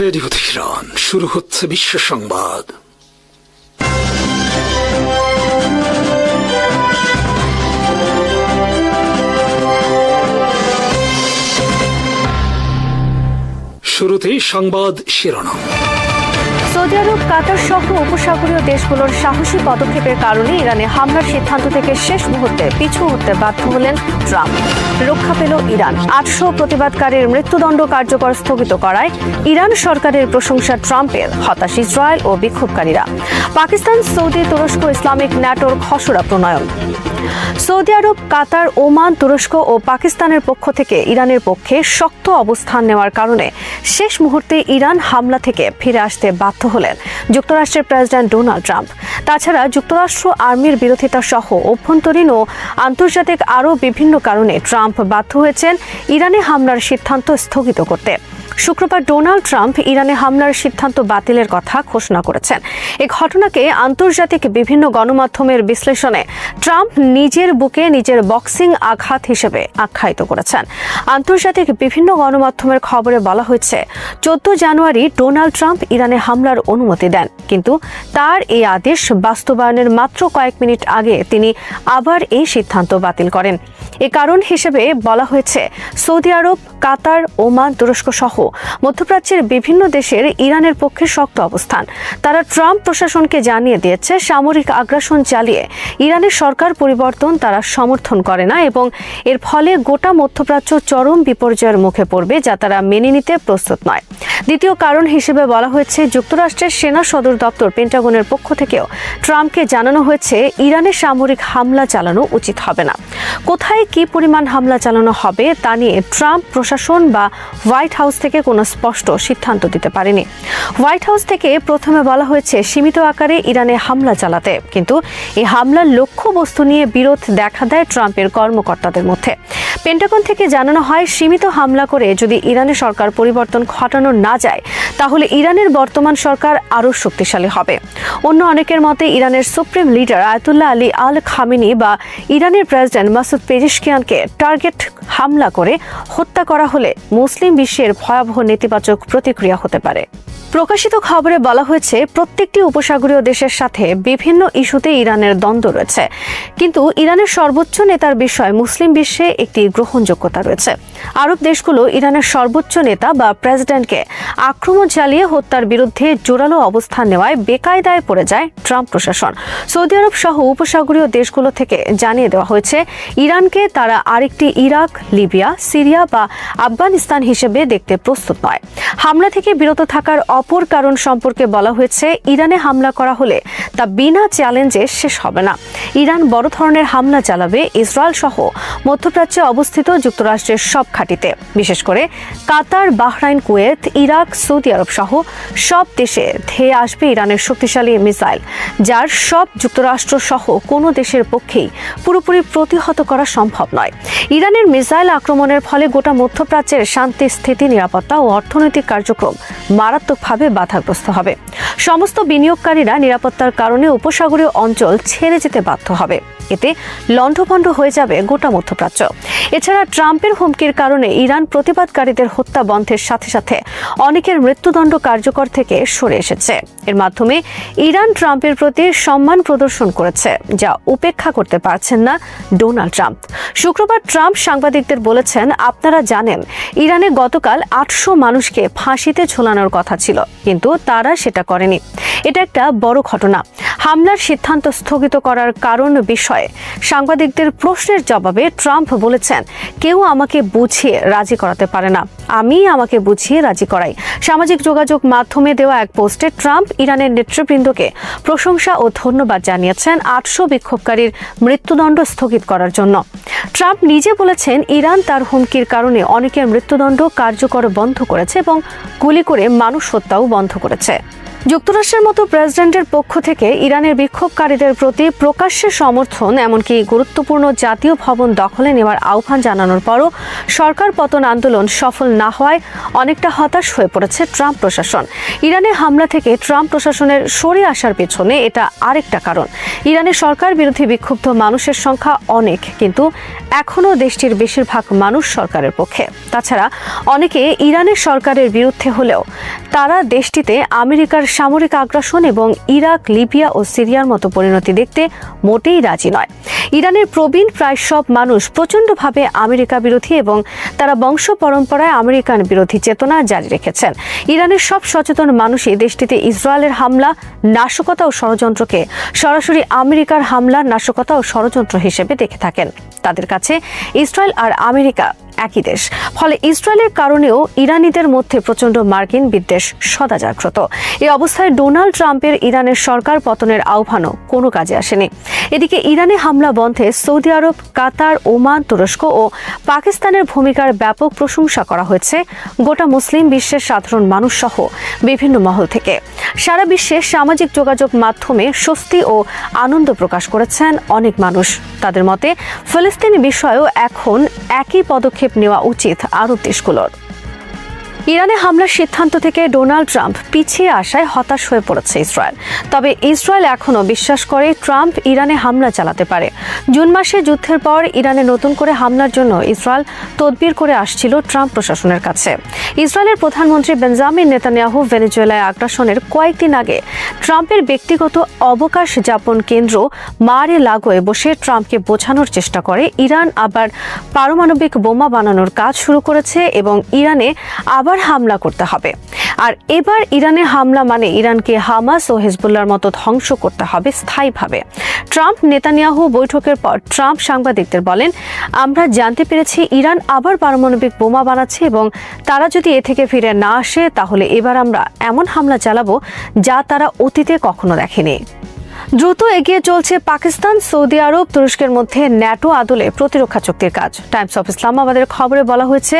Radio Tehran শুরু হচ্ছে বিশ্ব সংবাদ। শুরুতেই সংবাদ শিরোনাম। সৌদি আরব কাতার সহ উপসাগরীয় দেশগুলোর সাহসী পদক্ষেপের কারণে ইরানে হামলার সিদ্ধান্ত থেকে শেষ মুহূর্তে পিছু হতে বাধ্য হলেন ট্রাম্প। রক্ষা পেল ইরান। আটশো প্রতিবাদকারীর মৃত্যুদণ্ড কার্যকর স্থগিত করায় ইরান সরকারের প্রশংসা ট্রাম্পের, হতাশ ইসরায়েল ও বিক্ষোভকারীরা। পাকিস্তান, সৌদি, তুরস্ক ইসলামিক ন্যাটোর খসড়া প্রণয়ন। সৌদি আরব, কাতার, ওমান, তুরস্ক ও পাকিস্তানের পক্ষ থেকে ইরানের পক্ষে শক্ত অবস্থান নেওয়ার কারণে শেষ মুহূর্তে ইরান হামলা থেকে ফিরে আসতে বাধ্য হলেন যুক্তরাষ্ট্রের প্রেসিডেন্ট ডোনাল্ড ট্রাম্প। তাছাড়া যুক্তরাষ্ট্র, আর্মির বিরোধিতা সহ অভ্যন্তরীণ ও আন্তর্জাতিক আরও বিভিন্ন কারণে ট্রাম্প বাধ্য হয়েছেন ইরানে হামলার সিদ্ধান্ত স্থগিত করতে। শুক্রবার ডোনাল্ড ট্রাম্প ইরানে হামলার সিদ্ধান্ত বাতিলের কথা ঘোষণা করেছেন। এই ঘটনাকে আন্তর্জাতিক বিভিন্ন গণমাধ্যমের বিশ্লেষণে ট্রাম্প নিজের বুকে নিজের বক্সিং আঘাত হিসেবে আখ্যায়িত করেছেন। আন্তর্জাতিক বিভিন্ন গণমাধ্যমের খবরে বলা হয়েছে, চোদ্দ জানুয়ারি ডোনাল্ড ট্রাম্প ইরানে হামলার অনুমতি দেন, কিন্তু তার এই আদেশ বাস্তবায়নের মাত্র কয়েক মিনিট আগে তিনি আবার এই সিদ্ধান্ত বাতিল করেন। এ কারণ হিসেবে বলা হয়েছে, সৌদি আরব কাতার, ওমান, তুরস্ক সহ মধ্যপ্রাচ্যের বিভিন্ন দেশের ইরানের পক্ষে শক্ত অবস্থান। তারা ট্রাম্প প্রশাসনকে জানিয়ে দিয়েছে, সামরিক আগ্রাসন চালিয়ে ইরানের সরকার পরিবর্তন তারা সমর্থন করে না এবং এর ফলে গোটা মধ্যপ্রাচ্য চরম বিপর্যয়ের মুখে পড়বে যা তারা মেনে নিতে প্রস্তুত নয়। দ্বিতীয় কারণ হিসেবে বলা হয়েছে, যুক্তরাষ্ট্রের সেনা সদর দপ্তর পেন্টাগনের পক্ষ থেকেও ট্রাম্পকে জানানো হয়েছে, ইরানের সামরিক হামলা চালানো উচিত হবে না। কোথায় কি পরিমাণ হামলা চালানো হবে তা নিয়ে ট্রাম্প প্রশাসন বা হোয়াইট হাউস থেকে কোনো স্পষ্ট সিদ্ধান্ত দিতে পারেনি। হোয়াইট হাউস থেকে প্রথমে বলা হয়েছে, সীমিত আকারে ইরানে হামলা চালাতে। কিন্তু এই হামলার লক্ষ্যবস্তু নিয়ে বিরোধ দেখা দেয় ট্রাম্পের কর্মকর্তাদের মধ্যে। পেন্টাগন থেকে জানানো হয়, সীমিত হামলা করে যদি ইরানের সরকার পরিবর্তন ঘটানো না যায়, তাহলে ইরানের বর্তমান সরকার আরও শক্তিশালী হবে। অন্য অনেকের মতে, ইরানের supreme leader Ayatollah Ali al Khamenei বা ইরানের প্রেসিডেন্ট মাসুদ পেজিশকিয়ানকে টার্গেট হামলা করে হত্যা করা হলে মুসলিম বিশ্বের ভয়াবহ নেতিবাচক প্রতিক্রিয়া হতে পারে। প্রকাশিত খবরে বলা হয়েছে, প্রত্যেকটি উপসাগরীয় দেশের সাথে বিভিন্ন ইস্যুতে ইরানের দ্বন্দ্ব রয়েছে। কিন্তু ইরানের সর্বোচ্চ নেতার বিষয়ে মুসলিম বিশ্বে একটি গ্রহণযোগ্যতা রয়েছে। আরব দেশগুলো ইরানের সর্বোচ্চ নেতা বা প্রেসিডেন্টকে আক্রমণ চালিয়ে হত্যার বিরুদ্ধে জোরালো অবস্থান নেওয়ায় বেকায়দায় পড়ে যায় ট্রাম্প প্রশাসন। সৌদি আরব সহ উপসাগরীয় দেশগুলো থেকে জানিয়ে দেওয়া হয়েছে, ইরানকে তারা আরেকটি ইরাক, লিবিয়া, সিরিয়া বা আফগানিস্তান হিসেবে দেখতে প্রস্তুত নয়। হামলা থেকে বিরত থাকার অপর কারণ সম্পর্কে বলা হয়েছে, ইরানে হামলা করা হলে তা বিনা চ্যালেঞ্জে শেষ হবে না। ইরান বড় ধরনের হামলা চালাবে, ইসরায়েল সহ মধ্যপ্রাচ্যে অবস্থিত যুক্তরাষ্ট্রের সব ঘাঁটিতে। বিশেষ করে Qatar, Bahrain, Kuwait, Iraq, Saudi Arabia সহ সব দেশে ধেয়ে আসবে ইরানের শক্তিশালী মিসাইল, যার সব যুক্তরাষ্ট্র সহ কোনো দেশের পক্ষেই পুরোপুরি প্রতিহত করা সম্ভব নয়। ইরানের মিসাইল আক্রমণের ফলে গোটা মধ্যপ্রাচ্যের শান্তি, স্থিতি, নিরাপত্তা ও অর্থনৈতিক কার্যক্রম মারাত্মকভাবে বাধাগ্রস্ত হবে। সমস্ত বিনিয়োগকারীরা নিরাপত্তার কারণে উপসাগরীয় অঞ্চল ছেড়ে যেতে বাধ্য হবে। এতে লণ্ডভণ্ড হয়ে যাবে গোটা মধ্যপ্রাচ্য। এছাড়া ট্রাম্পের হুমকির কারণে ইরান প্রতিবাদকারীদের হত্যা বন্ধের সাথে সাথে অনেকের মৃত্যুদণ্ড কার্যকর থেকে সরে এসেছে। এর মাধ্যমে ইরান ট্রাম্পের প্রতি সম্মান প্রদর্শন করেছে, যা উপেক্ষা করতে পারছেন না ডোনাল্ড ট্রাম্প। শুক্রবার ট্রাম্প সাংবাদিকদের বলেছেন, আপনারা জানেন, ইরানে গতকাল আটশো মানুষকে ফাঁসিতে ঝোলানোর কথা ছিল। কিন্তু তারা সেটা করেনি। এটা একটা বড় ঘটনা। হামলার সিদ্ধান্ত স্থগিত করার কারণ বিষয়ে সাংবাদিকদের প্রশ্নের জবাবে ট্রাম্প বলেছেন, কেউ আমাকে বুঝিয়ে রাজি করাতে পারে না। আমি আমাকে বুঝিয়ে রাজি করাই। সামাজিক যোগাযোগ মাধ্যমে দেওয়া এক পোস্টে ট্রাম্প ইরানের নেতৃবৃন্দকে প্রশংসা ও ধন্যবাদ জানিয়েছেন আটশো বিক্ষোভকারীর মৃত্যুদণ্ড স্থগিত করার জন্য। ট্রাম্প নিজে বলেছেন, ইরান তার হুমকির কারণে অনেকের মৃত্যুদণ্ড কার্যকর বন্ধ করেছে এবং গুলি করে মানুষ হত্যাও বন্ধ করেছে। যুক্তরাষ্ট্রের মতো প্রেসিডেন্টের পক্ষ থেকে ইরানের বিক্ষোভকারীদের প্রতি প্রকাশ্যে সমর্থন, এমনকি গুরুত্বপূর্ণ জাতীয় ভবন দখলে নেওয়ার আহ্বান জানানোর পরও সরকার পতন আন্দোলন সফল না হওয়ায় অনেকটা হতাশ হয়ে পড়েছে ট্রাম্প প্রশাসন। ইরানের হামলা থেকে ট্রাম্প প্রশাসনের সরে আসার পেছনে এটা আরেকটা কারণ। ইরানের সরকার বিরোধী বিক্ষুব্ধ মানুষের সংখ্যা অনেক, কিন্তু এখনও দেশটির বেশিরভাগ মানুষ সরকারের পক্ষে। তাছাড়া অনেকে ইরানের সরকারের বিরুদ্ধে হলেও তারা দেশটিতে আমেরিকার সামরিক আগ্রাসন এবং ইরাক, লিবিয়া ও সিরিয়ার মতো পরিণতি দেখতে মোটেই রাজি নয়। ইরানের প্রবীণ প্রায় সব মানুষ প্রচণ্ডভাবে আমেরিকা বিরোধী এবং তারা বংশ পরম্পরায় আমেরিকান বিরোধী চেতনা জারি রেখেছেন। ইরানের সব সচেতন মানুষই দেশটিতে ইসরায়েলের হামলা, নাশকতা ও ষড়যন্ত্রকে সরাসরি আমেরিকার হামলা নাশকতা ও ষড়যন্ত্র হিসেবে দেখে থাকেন। তাদের কাছে ইসরায়েল আর আমেরিকা একই দেশ। ফলে ইসরায়েলের কারণেও ইরানিদের মধ্যে প্রচণ্ড মার্কিন বিদ্বেষ সদা জাগ্রত। এই অবস্থায় ডোনাল্ড ট্রাম্পের ইরানের সরকার পতনের আহ্বানও কোনো কাজে আসেনি। এদিকে ইরানে হামলা বন্ধে সৌদি আরব, কাতার, ওমান, তুরস্ক ও পাকিস্তানের ভূমিকার ব্যাপক প্রশংসা করা হয়েছে গোটা মুসলিম বিশ্বের সাধারণ মানুষ সহ বিভিন্ন মহল থেকে। সারা বিশ্বে সামাজিক যোগাযোগ মাধ্যমে স্বস্তি ও আনন্দ প্রকাশ করেছেন অনেক মানুষ। তাদের মতে, ফিলিস্তিনি বিষয়েও এখন একই পদক্ষেপ নেওয়া উচিত আরব দেশগুলোর। ইরানে হামলার সিদ্ধান্ত থেকে ডোনাল্ড ট্রাম্প পিছিয়ে আসায় হতাশ হয়ে পড়েছে ইসরায়েল। তবে ইসরায়েল এখনও বিশ্বাস করে ট্রাম্প ইরানে হামলা চালাতে পারে। জুন মাসে যুদ্ধের পর ইরানে নতুন করে হামলার জন্য ইসরায়েল তদবির করে আসছিল ট্রাম্প প্রশাসনের কাছে। ইসরায়েলের প্রধানমন্ত্রী বেঞ্জামিন নেতানিয়াহু ভেনেজুয়েলায় আগ্রাসনের কয়েকদিন আগে ট্রাম্পের ব্যক্তিগত অবকাশ যাপন কেন্দ্র মারে লাগোয় বসে ট্রাম্পকে বোঝানোর চেষ্টা করে। ইরান আবার পারমাণবিক বোমা বানানোর কাজ শুরু করেছে এবং ইরানে আবার হামলা করতে হবে। আর এবার ইরানে হামলা মানে ইরানকে হামাস ও হেজবুল্লার মতো ধ্বংস করতে হবে স্থায়ীভাবে। ট্রাম্প নেতানিয়াহু বৈঠকের পর ট্রাম্প সাংবাদিকদের বলেন, আমরা জানতে পেরেছি ইরান আবার পারমাণবিক বোমা বানাচ্ছে এবং তারা যদি এ থেকে ফিরে না আসে তাহলে এবার আমরা এমন হামলা চালাবো যা তারা অতীতে কখনো দেখেনি। দ্রুত এগিয়ে চলছে পাকিস্তান, সৌদি আরব, তুরস্কের মধ্যে ন্যাটো আদলে প্রতিরক্ষা চুক্তির কাজ। টাইমস অফ ইসলামাবাদের খবরে বলা হয়েছে,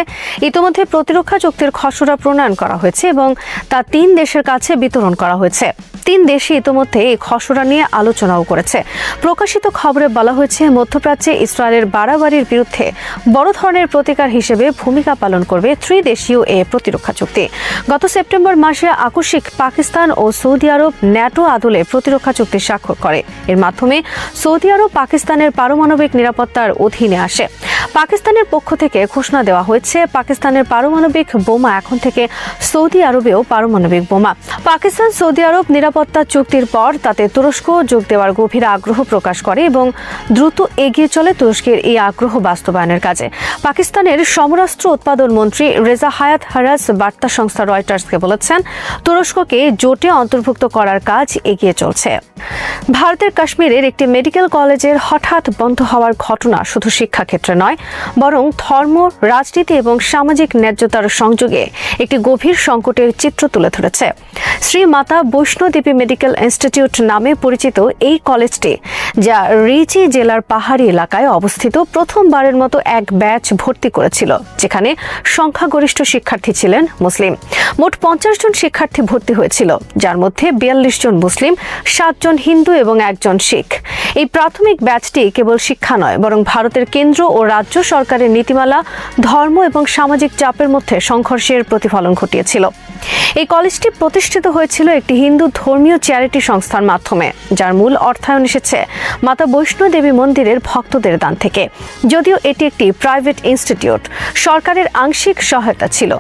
ইতিমধ্যে প্রতিরক্ষা চুক্তির খসড়া প্রণয়ন করা হয়েছে এবং তা তিন দেশের কাছে বিতরণ করা হয়েছে। তিন দেশই ইতিমধ্যে এই খসড়া নিয়ে আলোচনাও করেছে। প্রকাশিত খবরে বলা হয়েছে, মধ্যপ্রাচ্যে ইসরায়েলের বাড়াবাড়ির বিরুদ্ধে বড় ধরনের প্রতিকার হিসেবে ভূমিকা পালন করবে ত্রিদেশীয় এ প্রতিরক্ষা চুক্তি। গত সেপ্টেম্বর মাসে আকস্মিক পাকিস্তান ও সৌদি আরব ন্যাটো আদলে প্রতিরক্ষা চুক্তি স্বাক্ষর করে। এর মাধ্যমে সৌদি আরব পাকিস্তানের পারমাণবিক নিরাপত্তার অধীনে আসে। পাকিস্তানের পক্ষ থেকে ঘোষণা দেওয়া হয়েছে, পাকিস্তানের পারমাণবিক বোমা এখন থেকে সৌদি আরবেও পারমাণবিক বোমা। পাকিস্তান, সৌদি আরব নিরাপত্তা চুক্তির পর তাতে তুরস্ক যোগ দেওয়ার গভীর আগ্রহ প্রকাশ করে এবং দ্রুত এগিয়ে চলে তুরস্কের এই আগ্রহ বাস্তবায়নের কাজে। পাকিস্তানের সমরাস্ত্র উৎপাদন মন্ত্রী রেজা হায়াত হারাস বার্তা সংস্থা রয়টার্সকে বলেছেন, তুরস্ককে জোটে অন্তর্ভুক্ত করার কাজ এগিয়ে চলছে। ভারতের কাশ্মীরের একটি মেডিকেল কলেজের হঠাৎ বন্ধ হওয়ার ঘটনা শুধু শিক্ষাক্ষেত্রে নয় বরং ধর্ম, রাজনীতি এবং সামাজিক ন্যায্যতার সংযোগে একটি গভীর সংকটের চিত্র তুলে ধরেছে। শ্রী মাতা বৈষ্ণোদেবী মেডিকেল ইনস্টিটিউট নামে পরিচিত এই কলেজটি, যা রিচি জেলার পাহাড়ি এলাকায় অবস্থিত, প্রথমবারের মতো এক ব্যাচ ভর্তি করেছিল, যেখানে সংখ্যাগরিষ্ঠ শিক্ষার্থী ছিলেন মুসলিম। মোট পঞ্চাশ জন শিক্ষার্থী ভর্তি হয়েছিল, যার মধ্যে বিয়াল্লিশ জন মুসলিম সাতজন হিন্দু এবং একজন শিখ। এই প্রাথমিক ব্যাচটি কেবল শিক্ষা নয়, বরং ভারতের কেন্দ্র ও রাজ্য সরকারের নীতিমালা, ধর্ম এবং সামাজিক চাপের মধ্যে সংঘর্ষের প্রতিফলন ঘটিয়েছিল। এই কলেজটি প্রতিষ্ঠিত হয়েছিল একটি হিন্দু ধর্মীয় চ্যারিটি সংস্থার মাধ্যমে, যার মূল অর্থায়ন এসেছে মাতা বৈষ্ণো দেবী মন্দিরের ভক্তদের দান থেকে। যদিও এটি একটি প্রাইভেট ইনস্টিটিউট, সরকারের আংশিক সহায়তা ছিল।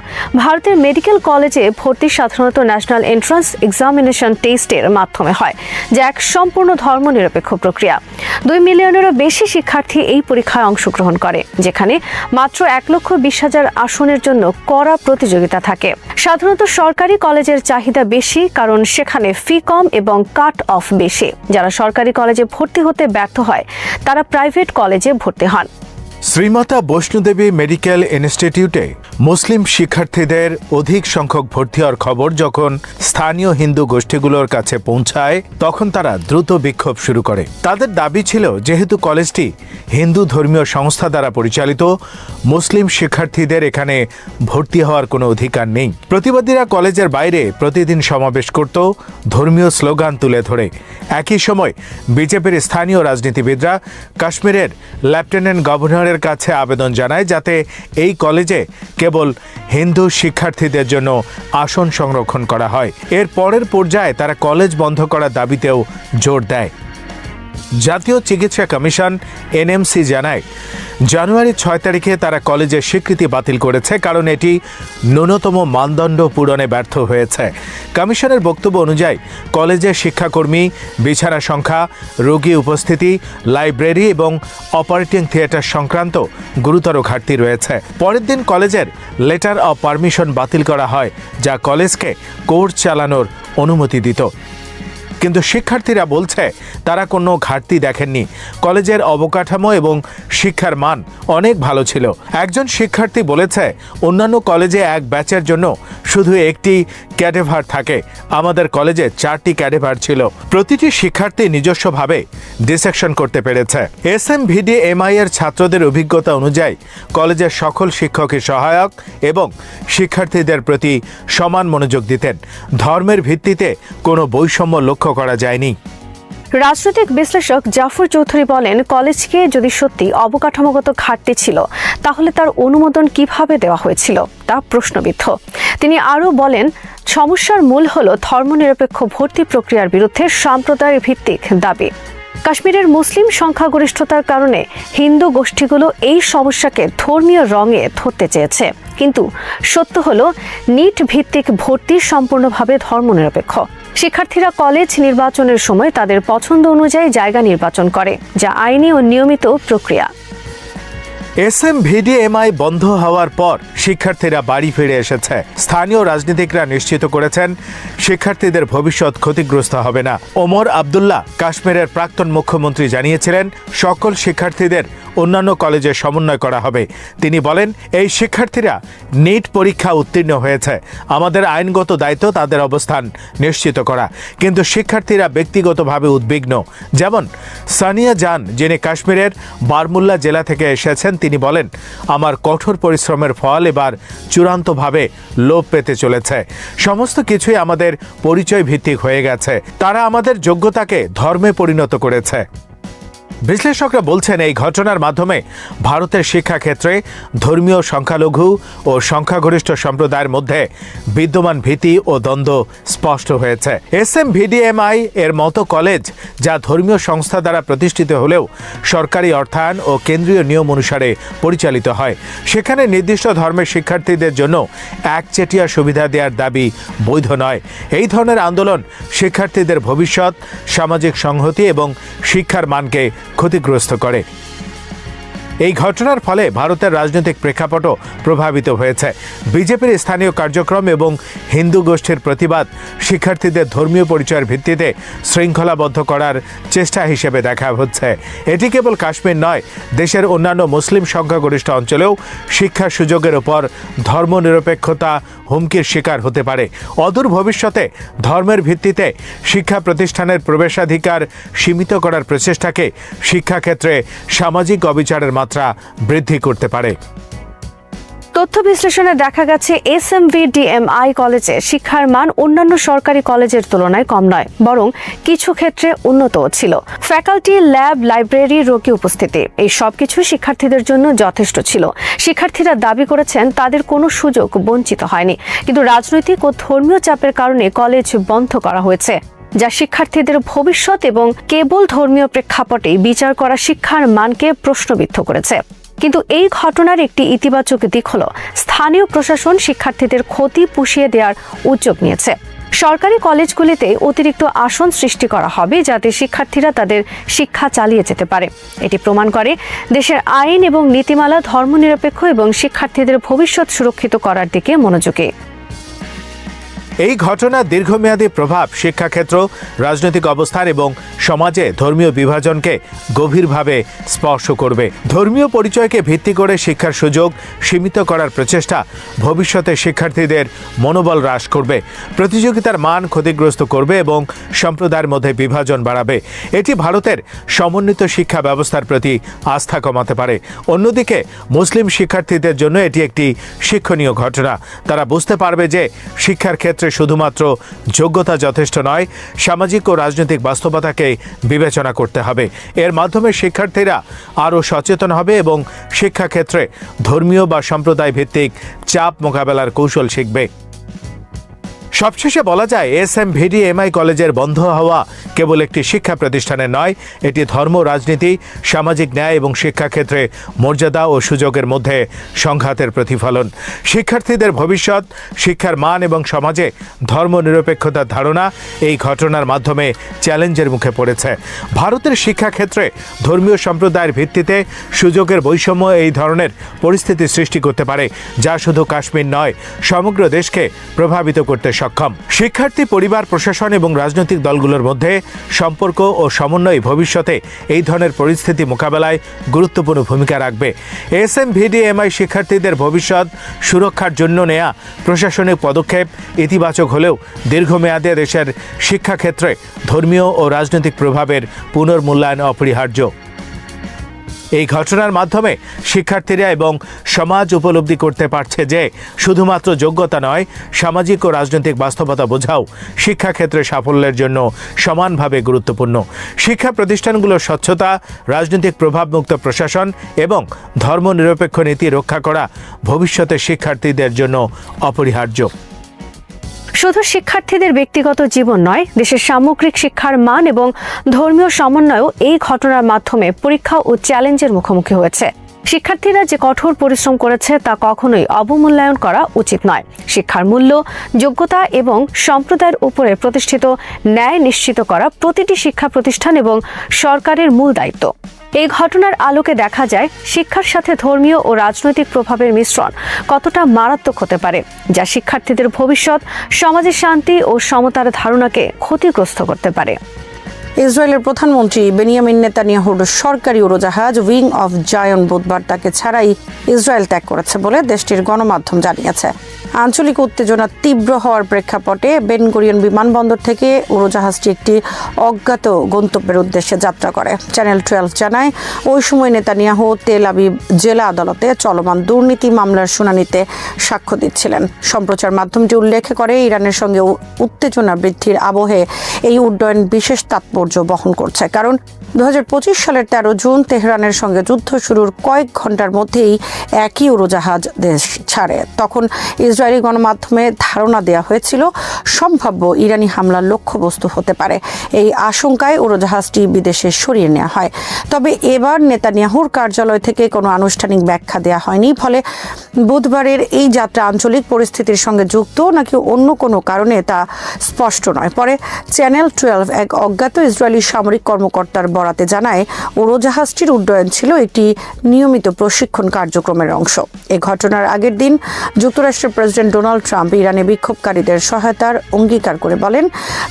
ভারতের মেডিকেল কলেজে ভর্তি সাধারণত ন্যাশনাল এন্ট্রান্স এক্সামিনেশন টেস্টের মাধ্যমে হয়, যা এক সম্পূর্ণ ধর্মনিরপেক্ষ প্রক্রিয়া। দুই মিলিয়নেরও বেশি শিক্ষার্থী এই পরীক্ষায় অংশগ্রহণ করে। যেখানে মাত্র এক লক্ষ বিশ হাজার আসনের জন্য কড়া প্রতিযোগিতা থাকে। সাধারণত সরকারি কলেজের চাহিদা বেশি, কারণ সেখানে ফি কম এবং কাট অফ বেশি। যারা সরকারি কলেজে ভর্তি হতে ব্যর্থ হয়, তারা প্রাইভেট কলেজে ভর্তি হন। শ্রীমাতা বৈষ্ণোদেবী মেডিকেল ইনস্টিটিউটে মুসলিম শিক্ষার্থীদের অধিক সংখ্যক ভর্তি হওয়ার খবর যখন স্থানীয় হিন্দু গোষ্ঠীগুলোর কাছে পৌঁছায়, তখন তারা দ্রুত বিক্ষোভ শুরু করে। তাদের দাবি ছিল, যেহেতু কলেজটি হিন্দু ধর্মীয় সংস্থা দ্বারা পরিচালিত, মুসলিম শিক্ষার্থীদের এখানে ভর্তি হওয়ার কোনো অধিকার নেই। প্রতিবাদীরা কলেজের বাইরে প্রতিদিন সমাবেশ করত, ধর্মীয় স্লোগান তুলে ধরে। একই সময় বিজেপির স্থানীয় রাজনীতিবিদরা কাশ্মীরের লেফটেন্যান্ট গভর্নরের কাছে আবেদন জানায় যাতে এই কলেজে কেবল হিন্দু শিক্ষার্থীদের জন্য আসন সংরক্ষণ করা হয়। এর পরের পর্যায়ে তারা কলেজ বন্ধ করার দাবিতেও জোর দেয়। জাতীয় চিকিৎসা কমিশন এনএমসি জানায়, জানুয়ারি ছয় তারিখে তারা কলেজের স্বীকৃতি বাতিল করেছে কারণ এটি ন্যূনতম মানদণ্ড পূরণে ব্যর্থ হয়েছে। কমিশনের বক্তব্য অনুযায়ী কলেজের শিক্ষাকর্মী, বিছানা সংখ্যা, রোগী উপস্থিতি, লাইব্রেরি এবং অপারেটিং থিয়েটার সংক্রান্ত গুরুতর ঘাটতি রয়েছে। পরের দিন কলেজের লেটার অব পারমিশন বাতিল করা হয়, যা কলেজকে কোর্স চালানোর অনুমতি দিত। কিন্তু শিক্ষার্থীরা বলছে, তারা কোনো ঘাটতি দেখেননি। কলেজের অবকাঠামো এবং শিক্ষার মান অনেক ভালো ছিল। একজন শিক্ষার্থী বলেছে, অন্যান্য কলেজে এক ব্যাচের জন্য শুধু একটি ক্যাডেভার থাকে। আমাদের কলেজে চারটি ক্যাডেভার ছিল। প্রতিটি শিক্ষার্থী নিজস্বভাবে ডিসেকশন করতে পেরেছে। এস এম ভিডি এমআই এর ছাত্রদের অভিজ্ঞতা অনুযায়ী, কলেজের সকল শিক্ষকই সহায়ক এবং শিক্ষার্থীদের প্রতি সমান মনোযোগ দিতেন। ধর্মের ভিত্তিতে কোনো বৈষম্য লক্ষ্য করা যায়নি। রাজনৈতিক বিশ্লেষক জাফর চৌধুরী বলেন, কলেজকে যদি সত্যি অবকাঠামোগত ঘাটতি ছিল, তাহলে তার অনুমোদন কীভাবে দেওয়া হয়েছিল, তা প্রশ্নবিদ্ধ। তিনি আরও বলেন, সমস্যার মূল হল ধর্মনিরপেক্ষ ভর্তি প্রক্রিয়ার বিরুদ্ধে সাম্প্রদায়িক ভিত্তিক দাবি। কাশ্মীরের মুসলিম সংখ্যাগরিষ্ঠতার কারণে হিন্দু গোষ্ঠীগুলো এই সমস্যাকে ধর্মীয় রঙে ধরতে চেয়েছে। কিন্তু সত্য হল, নিট ভিত্তিক ভর্তি সম্পূর্ণভাবে ধর্মনিরপেক্ষ। শিক্ষার্থীরা কলেজ নির্বাচনের সময় তাদের পছন্দ অনুযায়ী জায়গা নির্বাচন করে, যা আইনি ও নিয়মিত প্রক্রিয়া। এস এম ভিডিএমআই বন্ধ হওয়ার পর শিক্ষার্থীরা বাড়ি ফিরে এসেছে। স্থানীয় রাজনীতিকরা নিশ্চিত করেছেন, শিক্ষার্থীদের ভবিষ্যৎ ক্ষতিগ্রস্ত হবে না। ওমর আবদুল্লাহ, কাশ্মীরের প্রাক্তন মুখ্যমন্ত্রী জানিয়েছিলেন, সকল শিক্ষার্থীদের অন্যান্য কলেজে সমন্বয় করা হবে। তিনি বলেন, এই শিক্ষার্থীরা নিট পরীক্ষা উত্তীর্ণ হয়েছে। আমাদের আইনগত দায়িত্ব তাদের অবস্থান নিশ্চিত করা। কিন্তু শিক্ষার্থীরা ব্যক্তিগতভাবে উদ্বিগ্ন। যেমন, সানিয়া জান, যিনি কাশ্মীরের বারমুল্লা জেলা থেকে এসেছেন, তিনি বলেন, আমার কঠোর পরিশ্রমের ফল এবার চূড়ান্তভাবে লোপ পেতে চলেছে। সমস্ত কিছুই আমাদের পরিচয় ভিত্তিক হয়ে গেছে। তারা আমাদের যোগ্যতাকে ধর্মে পরিণত করেছে। বিশ্লেষকরা বলছেন এই ঘটনার মাধ্যমে ভারতের শিক্ষাক্ষেত্রে ধর্মীয় সংখ্যালঘু ও সংখ্যাগরিষ্ঠ সম্প্রদায়ের মধ্যে বিদ্যমান ভীতি ও দ্বন্দ্ব স্পষ্ট হয়েছে। এস এম ভিডিএমআই এর মতো কলেজ যা ধর্মীয় সংস্থা দ্বারা প্রতিষ্ঠিত হলেও সরকারি অর্থায়ন ও কেন্দ্রীয় নিয়ম অনুসারে পরিচালিত হয়। সেখানে নির্দিষ্ট ধর্মের শিক্ষার্থীদের জন্য একচেটিয়া সুবিধা দেওয়ার দাবি বৈধ নয়। এই ধরনের আন্দোলন শিক্ষার্থীদের ভবিষ্যৎ, সামাজিক সংহতি এবং শিক্ষার মানকে ক্ষতিগ্রস্ত করে। এই ঘটনার ফলে ভারতের রাজনৈতিক প্রেক্ষাপটও প্রভাবিত হয়েছে। বিজেপির স্থানীয় কার্যক্রম এবং হিন্দু গোষ্ঠীর প্রতিবাদ শিক্ষার্থীদের ধর্মীয় পরিচয়ের ভিত্তিতে শৃঙ্খলাবদ্ধ করার চেষ্টা হিসেবে দেখা হচ্ছে। এটি কেবল কাশ্মীর নয়, দেশের অন্যান্য মুসলিম সংখ্যাগরিষ্ঠ অঞ্চলেও শিক্ষা সুযোগের ওপর ধর্মনিরপেক্ষতা হুমকির শিকার হতে পারে। অদূর ভবিষ্যতে ধর্মের ভিত্তিতে শিক্ষা প্রতিষ্ঠানের প্রবেশাধিকার সীমিত করার প্রচেষ্টাকে শিক্ষাক্ষেত্রে সামাজিক অবিচারের মাত্রা বৃদ্ধি করতে পারে। তথ্য বিশ্লেষণে দেখা গেছে এস এম ডিএমআই কলেজে শিক্ষার মান অন্যান্য সরকারি কলেজের তুলনায় কম নয়, বরং কিছু ক্ষেত্রে উন্নত ছিল। ফ্যাকাল্টি, ল্যাব, লাইব্রেরি রোগী উপস্থিতি, এই সবকিছু শিক্ষার্থীদের জন্য যথেষ্ট ছিল। শিক্ষার্থীরা দাবি করেছেন তাদের কোনো সুযোগ বঞ্চিত হয়নি, কিন্তু রাজনৈতিক ও ধর্মীয় চাপের কারণে কলেজ বন্ধ করা হয়েছে। যা শিক্ষার্থীদের ভবিষ্যৎ এবং কেবল ধর্মীয় প্রেক্ষাপটে বিচার করা শিক্ষার মানকে প্রশ্নবিদ্ধ করেছে। কিন্তু এই ঘটনার একটি ইতিবাচক দিক হল, স্থানীয় প্রশাসন শিক্ষার্থীদের ক্ষতি পুষিয়ে দেওয়ার উদ্যোগ নিয়েছে। সরকারি কলেজগুলিতে অতিরিক্ত আসন সৃষ্টি করা হবে যাতে শিক্ষার্থীরা তাদের শিক্ষা চালিয়ে যেতে পারে। এটি প্রমাণ করে দেশের আইন এবং নীতিমালা ধর্মনিরপেক্ষ এবং শিক্ষার্থীদের ভবিষ্যৎ সুরক্ষিত করার দিকে মনোযোগী। এই ঘটনার দীর্ঘমেয়াদী প্রভাব শিক্ষাক্ষেত্র, রাজনৈতিক অবস্থান এবং সমাজে ধর্মীয় বিভাজনকে গভীরভাবে স্পর্শ করবে। ধর্মীয় পরিচয়কে ভিত্তি করে শিক্ষার সুযোগ সীমিত করার প্রচেষ্টা ভবিষ্যতে শিক্ষার্থীদের মনোবল হ্রাস করবে। প্রতিযোগিতার মান ক্ষতিগ্রস্ত করবে এবং সম্প্রদায়ের মধ্যে বিভাজন বাড়াবে। এটি ভারতের সমন্বিত শিক্ষা ব্যবস্থার প্রতি আস্থা কমাতে পারে। অন্যদিকে, মুসলিম শিক্ষার্থীদের জন্য এটি একটি শিক্ষণীয় ঘটনা। তারা বুঝতে পারবে যে শিক্ষার ক্ষেত্রে শুধুমাত্র যোগ্যতা যথেষ্ট নয়, সামাজিক ও রাজনৈতিক বাস্তবতাকে বিবেচনা করতে হবে। এর মাধ্যমে শিক্ষার্থীরা আরও সচেতন হবে এবং শিক্ষাক্ষেত্রে ধর্মীয় বা সম্প্রদায় ভিত্তিক চাপ মোকাবেলার কৌশল শিখবে। সবশেষে বলা যায় এস এম ভিডি এমআই কলেজের বন্ধ হওয়া কেবল একটি শিক্ষা প্রতিষ্ঠানে নয়, এটি ধর্ম, রাজনীতি, সামাজিক ন্যায় এবং শিক্ষাক্ষেত্রে মর্যাদা ও সুযোগের মধ্যে সংঘাতের প্রতিফলন। শিক্ষার্থীদের ভবিষ্যৎ, শিক্ষার মান এবং সমাজে ধর্মনিরপেক্ষতার ধারণা এই ঘটনার মাধ্যমে চ্যালেঞ্জের মুখে পড়েছে। ভারতের শিক্ষাক্ষেত্রে ধর্মীয় সম্প্রদায়ের ভিত্তিতে সুযোগের বৈষম্য এই ধরনের পরিস্থিতি সৃষ্টি করতে পারে, যা শুধু কাশ্মীর নয়, সমগ্র দেশকে প্রভাবিত করতে সক্ষম। শিক্ষার্থী, পরিবার, প্রশাসন এবং রাজনৈতিক দলগুলোর মধ্যে সম্পর্ক ও সমন্বয় ভবিষ্যতে এই ধরনের পরিস্থিতি মোকাবেলায় গুরুত্বপূর্ণ ভূমিকা রাখবে। এস এম ভিডিএমআই শিক্ষার্থীদের ভবিষ্যৎ সুরক্ষার জন্য নেয়া প্রশাসনিক পদক্ষেপ ইতিবাচক হলেও দীর্ঘমেয়াদে দেশের শিক্ষাক্ষেত্রে ধর্মীয় ও রাজনৈতিক প্রভাবের পুনর্মূল্যায়ন অপরিহার্য। এই ঘটনার মাধ্যমে শিক্ষার্থীরা এবং সমাজ উপলব্ধি করতে পারছে যে শুধুমাত্র যোগ্যতা নয়, সামাজিক ও রাজনৈতিক বাস্তবতা বোঝাও শিক্ষাক্ষেত্রে সাফল্যের জন্য সমানভাবে গুরুত্বপূর্ণ। শিক্ষা প্রতিষ্ঠানগুলোর স্বচ্ছতা, রাজনৈতিক প্রভাবমুক্ত প্রশাসন এবং ধর্মনিরপেক্ষ নীতি রক্ষা করা ভবিষ্যতে শিক্ষার্থীদের জন্য অপরিহার্য। শুধু শিক্ষার্থীদের ব্যক্তিগত জীবন নয়, দেশের সামগ্রিক শিক্ষার মান এবং ধর্মীয় সমন্বয়ও এই ঘটনার মাধ্যমে পরীক্ষা ও চ্যালেঞ্জের মুখোমুখি হয়েছে। শিক্ষার্থীরা যে কঠোর পরিশ্রম করেছে তা কখনোই অবমূল্যায়ন করা উচিত নয়। শিক্ষার মূল্য, যোগ্যতা এবং সম্প্রদায়ের উপরে প্রতিষ্ঠিত ন্যায় নিশ্চিত করা প্রতিটি শিক্ষা প্রতিষ্ঠান এবং সরকারের মূল দায়িত্ব। এই ঘটনার আলোকে দেখা যায় শিক্ষার সাথে ধর্মীয় ও রাজনৈতিক প্রভাবের মিশ্রণ কতটা মারাত্মক হতে পারে, যা শিক্ষার্থীদের ভবিষ্যৎ, সমাজের শান্তি ও সমতার ধারণাকে ক্ষতিগ্রস্ত করতে পারে। ইসরায়েলের প্রধানমন্ত্রী বেনিয়ামিন নেতানিয়াহুর সরকারি উড়োজাহাজ উইং অফ জায়ন বুধবার তাকে ছাড়াই ইসরায়েল ত্যাগ করেছে বলে দেশটির গণমাধ্যম জানিয়েছে। আঞ্চলিক উত্তেজনা তীব্র হওয়ার প্রেক্ষাপটে বেনগরিয়ন বিমানবন্দর থেকে উড়োজাহাজটি একটি অজ্ঞাত গন্তব্যের উদ্দেশ্যে যাত্রা করে। চ্যানেল টুয়েলভ জানায়, ওই সময় নেতানিয়াহু তেল আবিব জেলা আদালতে চলমান দুর্নীতি মামলার শুনানিতে সাক্ষ্য দিচ্ছিলেন। সম্প্রচার মাধ্যমটি উল্লেখ করে, ইরানের সঙ্গে উত্তেজনা বৃদ্ধির আবহে এই উড্ডয়ন বিশেষ তাৎপর্য বহন করছে। কারণ দু হাজার পঁচিশ সালের তেরো জুন তেহরানের সঙ্গে যুদ্ধ শুরুর কয়েক ঘণ্টার মধ্যেই একই উড়োজাহাজ দেশ ছাড়ে। তখন ইসরায়েলি গণমাধ্যমে ধারণা দেওয়া হয়েছিল, সম্ভাব্য ইরানি হামলার লক্ষ্যবস্তু হতে পারে। এই আশঙ্কায় উড়োজাহাজটি বিদেশে সরিয়ে নেওয়া হয়। তবে এবার নেতানিয়াহুর কার্যালয় থেকে কোনো আনুষ্ঠানিক ব্যাখ্যা দেওয়া হয়নি। ফলে বুধবারের এই যাত্রা আঞ্চলিক পরিস্থিতির সঙ্গে যুক্ত নাকি অন্য কোনো কারণে তা স্পষ্ট নয়। পরে চ্যানেল টুয়েলভ এক অজ্ঞাত ইসরায়েলি সামরিক কর্মকর্তার বরাতে জানায়, উড়োজাহাজটির উড্ডয়ন ছিল একটি নিয়মিত প্রশিক্ষণ কার্যক্রমের অংশ। এ ঘটনার আগের দিন যুক্তরাষ্ট্রের প্রেসিডেন্ট ডোনাল্ড ট্রাম্প ইরানে বিক্ষোভকারীদের সহায়তার অঙ্গীকার করে বলেন,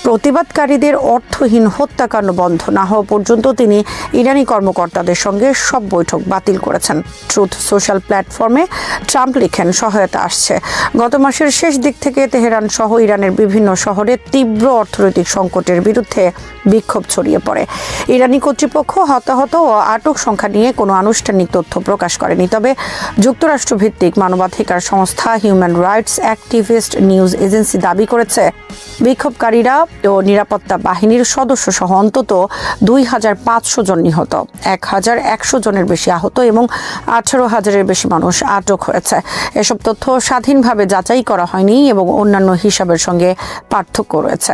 প্রতিবাদকারীদের অর্থহীন হত্যাকাণ্ড বন্ধ না হওয়া পর্যন্ত তিনি ইরানি কর্মকর্তাদের সঙ্গে সব বৈঠক বাতিল করেছেন। ট্রুথ সোশ্যাল প্ল্যাটফর্মে ট্রাম্প লিখেন, সহায়তা আসছে। গত মাসের শেষ দিক থেকে তেহরান সহ ইরানের বিভিন্ন শহরে তীব্র অর্থনৈতিক সংকটের বিরুদ্ধে বিক্ষোভ ছড়িয়ে পড়ে। ইরানি কর্তৃপক্ষ হতাহত ও আটক সংখ্যা নিয়ে কোনো আনুষ্ঠানিক তথ্য প্রকাশ করেনি। তবে যুক্তরাষ্ট্র ভিত্তিক মানবাধিকার সংস্থা human rights activist news agency দাবি করেছে, বিক্ষোভকারীরা ও নিরাপত্তা বাহিনীর সদস্য সহ অন্তত দুই হাজার পাঁচশো জন নিহত, এক হাজার একশো জনের বেশি আহত এবং আঠারো হাজারের বেশি মানুষ আটক হয়েছে। এসব তথ্য স্বাধীনভাবে যাচাই করা হয়নি এবং অন্যান্য হিসাবের সঙ্গে পার্থক্য রয়েছে।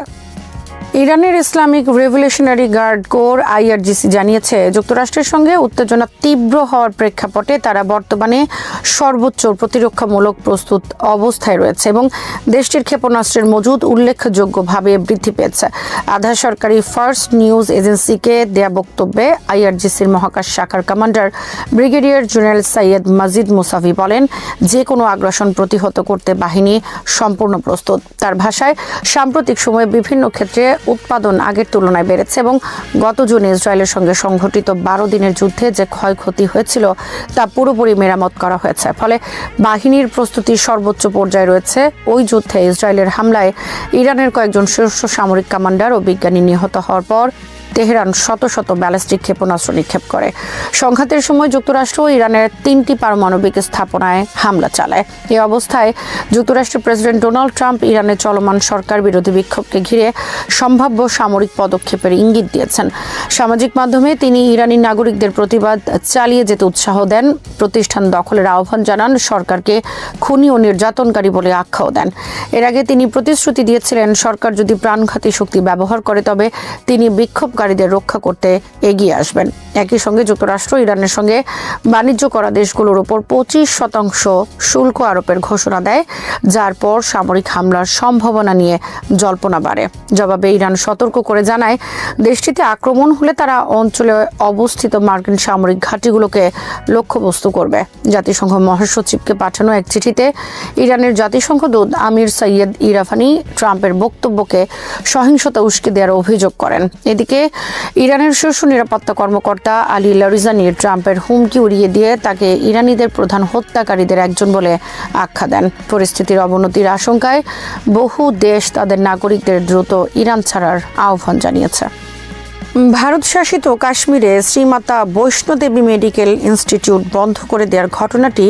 ইরানের Islamic revolutionary guard corps IRGC জানিয়েছে, যুক্তরাষ্ট্রের সঙ্গে উত্তেজনা তীব্র হওয়ার প্রেক্ষাপটে তারা বর্তমানে সর্বোচ্চ প্রতিরক্ষামূলক প্রস্তুত অবস্থায় রয়েছে এবং দেশটির ক্ষেপণাস্ত্রের মজুদ উল্লেখযোগ্যভাবে বৃদ্ধি পেয়েছে। আধা সরকারি ফার্স্ট নিউজ এজেন্সিকে দেয়া বক্তব্যে আইআরজিসির মহাকাশ শাখার commander brigadier general Seyed Majid Mousavi বলেন যে কোনো আগ্রাসন প্রতিহত করতে বাহিনী সম্পূর্ণ প্রস্তুত। তার ভাষায়, সাম্প্রতিক সময়ে বিভিন্ন ক্ষেত্রে উৎপাদন আগের তুলনায় বেড়েছে এবং গত জুনে ইসরায়েলের সঙ্গে সংঘটিত বারো দিনের যুদ্ধে যে ক্ষয়ক্ষতি হয়েছিল তা পুরোপুরি মেরামত করা হয়েছে। ফলে বাহিনীর প্রস্তুতি সর্বোচ্চ পর্যায়ে রয়েছে। ওই যুদ্ধে ইসরায়েলের হামলায় ইরানের কয়েকজন শীর্ষ সামরিক কমান্ডার ও বিজ্ঞানী নিহত হওয়ার পর তেহরান শত শত ব্যালিস্টিক ক্ষেপণাস্ত্র নিক্ষেপ করে। সংঘাতের সময় যুক্তরাষ্ট্র ও ইরানের তিনটি পারমাণবিক স্থাপনায় হামলা চালায়। এই অবস্থায় যুক্তরাষ্ট্রের প্রেসিডেন্ট ডোনাল্ড ট্রাম্প ইরানের চলমান সরকার বিরোধী বিক্ষোভকে ঘিরে সম্ভাব্য সামরিক পদক্ষেপের ইঙ্গিত দিয়েছেন। সামাজিক মাধ্যমে তিনি ইরানি নাগরিকদের প্রতিবাদ চালিয়ে যেতে উৎসাহ দেন। প্রতিষ্ঠান দখলের আহ্বান জানান, সরকারকে খুনি ও নির্যাতনকারী বলে আখ্যাও দেন। এর আগে তিনি প্রতিশ্রুতি দিয়েছিলেন, সরকার যদি প্রাণঘাতী শক্তি ব্যবহার করে, তবে তিনি বিক্ষোভকারীদের রক্ষা করতে এগিয়ে আসবেন। একই সঙ্গে যুক্তরাষ্ট্র, ইরানের সঙ্গে বাণিজ্য করা দেশগুলোর উপর পঁচিশ শতাংশ শুল্ক আরোপের ঘোষণা দেয়, যার পর সামরিক হামলার সম্ভাবনা নিয়ে জল্পনা বাড়ে। জবাবে ইরান সতর্ক করে জানায়, দেশটিতে আক্রমণ হলে তারা অঞ্চলে অবস্থিত মার্কিন সামরিক ঘাঁটিগুলোকে লক্ষ্যবস্তু করবে। জাতিসংঘ মহাসচিবকে পাঠানো এক চিঠিতে ইরানের জাতিসংঘ দূত আমির সৈয়দ ইরাফানি ট্রাম্পের বক্তব্যকে সহিংসতা উস্কে দেওয়ার অভিযোগ করেন। এদিকে ইরানের শীর্ষ নিরাপত্তা কর্মকর্তা আলী লরিজানি ট্রাম্পের হুমকি উড়িয়ে দিয়ে তাকে ইরানিদের প্রধান হত্যাকারীদের একজন বলে আখ্যা দেন। পরিস্থিতির অবনতির আশঙ্কায় বহু দেশ তাদের নাগরিকদের দ্রুত ইরান ছাড়ার আহ্বান জানিয়েছে। ভারত শাসিত কাশ্মীরে শ্রীমাতা বৈষ্ণোদেবী মেডিকেল ইনস্টিটিউট বন্ধ করে দেওয়ার ঘটনাটি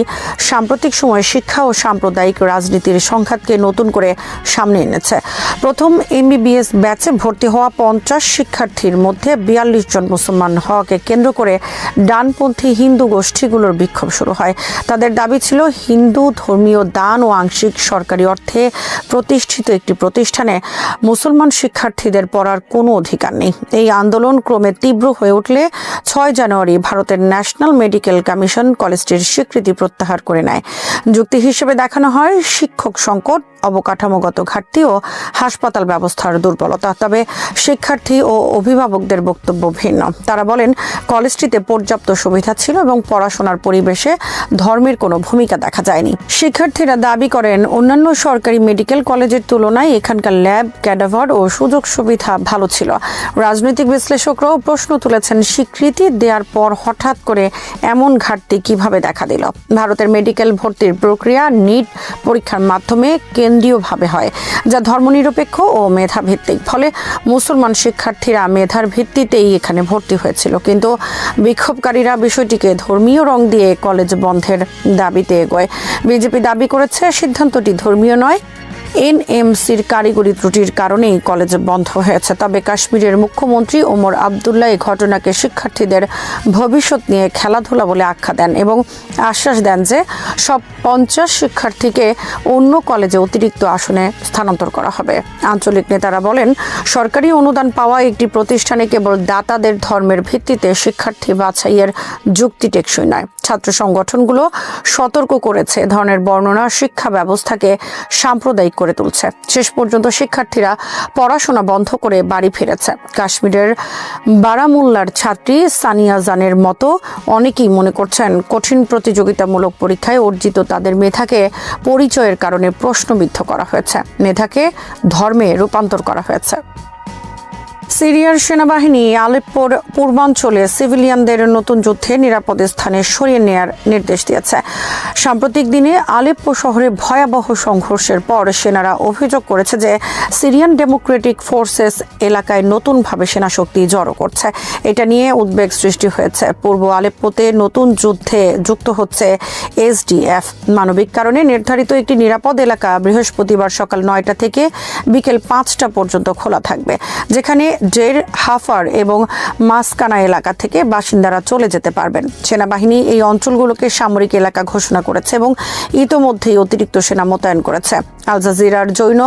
সাম্প্রতিক সময়ে শিক্ষা ও সাম্প্রদায়িক রাজনীতির সংঘাতকে নতুন করে সামনে এনেছে। প্রথম এমবিবিএস ব্যাচে ভর্তি হওয়া পঞ্চাশ শিক্ষার্থীর মধ্যে বিয়াল্লিশ জন মুসলমান হওয়াকে কেন্দ্র করে ডানপন্থী হিন্দু গোষ্ঠীগুলোর বিক্ষোভ শুরু হয়। তাদের দাবি ছিল হিন্দু ধর্মীয় দান ও আংশিক সরকারি অর্থে প্রতিষ্ঠিত একটি প্রতিষ্ঠানে মুসলমান শিক্ষার্থীদের পড়ার কোনো অধিকার নেই। এই আন্দোলন ক্রমে তীব্র হয়ে উঠলে ছয় জানুয়ারি ভারতের ন্যাশনাল মেডিকেল কমিশন কলেজটির স্বীকৃতি প্রত্যাহার করে নেয়। যুক্তি হিসেবে দেখানো হয়, শিক্ষক সংকট, অবকাঠামোগত ঘাটতি ও হাসপাতাল ব্যবস্থার দুর্বলতা। তবে শিক্ষার্থী ও অভিভাবকদের বক্তব্য ভিন্ন। তারা বলেন, কলেজটিতে পর্যাপ্ত সুবিধা ছিল এবং পড়াশোনার পরিবেশে ধর্মের কোনো ভূমিকা দেখা যায়নি। শিক্ষার্থীরা দাবি করেন, অন্যান্য সরকারি মেডিকেল কলেজের তুলনায় এখানকার ল্যাব, ক্যাডাভার ও সুযোগ সুবিধা ভালো ছিল। রাজনৈতিক বিশ্লেষকরাও প্রশ্ন তুলেছেন স্বীকৃতি দেওয়ার পর হঠাৎ করে এমন ঘাটতি কীভাবে দেখা দিল? ভারতের মেডিকেল ভর্তির প্রক্রিয়া নিট পরীক্ষার মাধ্যমে কেন্দ্রীয়ভাবে হয়, যা ধর্মনিরপেক্ষ ও মেধাভিত্তিক। ফলে মুসলমান শিক্ষার্থীরা মেধার ভিত্তিতেই এখানে ভর্তি হয়েছিল। কিন্তু বিক্ষোভকারীরা বিষয়টিকে ধর্মীয় রং দিয়ে কলেজ বন্ধের দাবিতে এগোয়। বিজেপি দাবি করেছে, সিদ্ধান্তটি ধর্মীয় নয় এনএমসির কারিগরি ত্রুটির কারণেই কলেজ বন্ধ হয়েছে। তবে কাশ্মীরের মুখ্যমন্ত্রী ওমর আবদুল্লাহ এই ঘটনাকে শিক্ষার্থীদের ভবিষ্যৎ নিয়ে খেলাধুলা বলে আখ্যা দেন এবং আশ্বাস দেন যে সব পঞ্চাশ শিক্ষার্থীকে অন্য কলেজে অতিরিক্ত আসনে স্থানান্তর করা হবে। আঞ্চলিক নেতারা বলেন, সরকারি অনুদান পাওয়া একটি প্রতিষ্ঠানে কেবল দাতাদের ধর্মের ভিত্তিতে শিক্ষার্থী বাছাইয়ের যুক্তি টেকসই নয়। ছাত্র সংগঠনগুলো সতর্ক করেছে। ধরনের বর্ণনা শিক্ষা ব্যবস্থাকে সাম্প্রদায়িক করে তুলছে। শেষ পর্যন্ত শিক্ষার্থীরা পড়াশোনা বন্ধ করে বাড়ি ফিরেছে। কাশ্মীরের বারামুল্লার ছাত্রী সানিয়া জানের মতো অনেকেই মনে করছেন কঠিন প্রতিযোগিতামূলক পরীক্ষায় অর্জিত তাদের মেধাকে পরিচয়ের কারণে প্রশ্নবিদ্ধ করা হয়েছে। মেধাকে ধর্মে রূপান্তর করা হয়েছে। সিরিয়ার সেনাবাহিনী আলেপ্পোর পূর্বাঞ্চলে সিভিলিয়ানদের নতুন যুদ্ধে নিরাপদ স্থানে সরিয়ে নেয়ার নির্দেশ দিয়েছে। সাম্প্রতিক দিনে আলেপ্পো শহরে ভয়াবহ সংঘর্ষের পর সেনারা অভিযোগ করেছে যে সিরিয়ান ডেমোক্রেটিক ফোর্সেস এলাকায় নতুনভাবে সেনা শক্তি জড়ো করছে। এটা নিয়ে উদ্বেগ সৃষ্টি হয়েছে। পূর্ব আলেপ্পোতে নতুন যুদ্ধে যুক্ত হচ্ছে এসডিএফ। মানবিক কারণে নির্ধারিত একটি নিরাপদ এলাকা বৃহস্পতিবার সকাল নয়টা থেকে বিকেল পাঁচটা পর্যন্ত খোলা থাকবে, যেখানে ডের হাফার এবং মাসকানা এলাকা থেকে বাসিন্দারা চলে যেতে পারবেন। সেনাবাহিনী এই অঞ্চলগুলোকে সামরিক এলাকা ঘোষণা করেছে এবং ইতোমধ্যেই অতিরিক্ত সেনা মোতায়েন করেছে। আল জাজিরার জৈন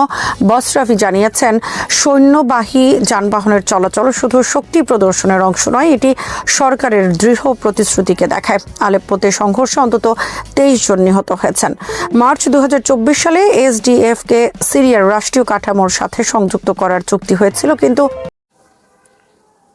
বসরাফি জানিয়েছেন, সৈন্যবাহী যানবাহনের চলাচল শুধু শক্তি প্রদর্শনের অংশ নয়, এটি সরকারের দৃঢ় প্রতিশ্রুতিকে দেখায়। আলেপ্পোতে সংঘর্ষে অন্তত তেইশ জন নিহত হয়েছেন। মার্চ দু হাজার চব্বিশ সালে এসডিএফকে সিরিয়ার রাষ্ট্রীয় কাঠামোর সাথে সংযুক্ত করার চুক্তি হয়েছিল, কিন্তু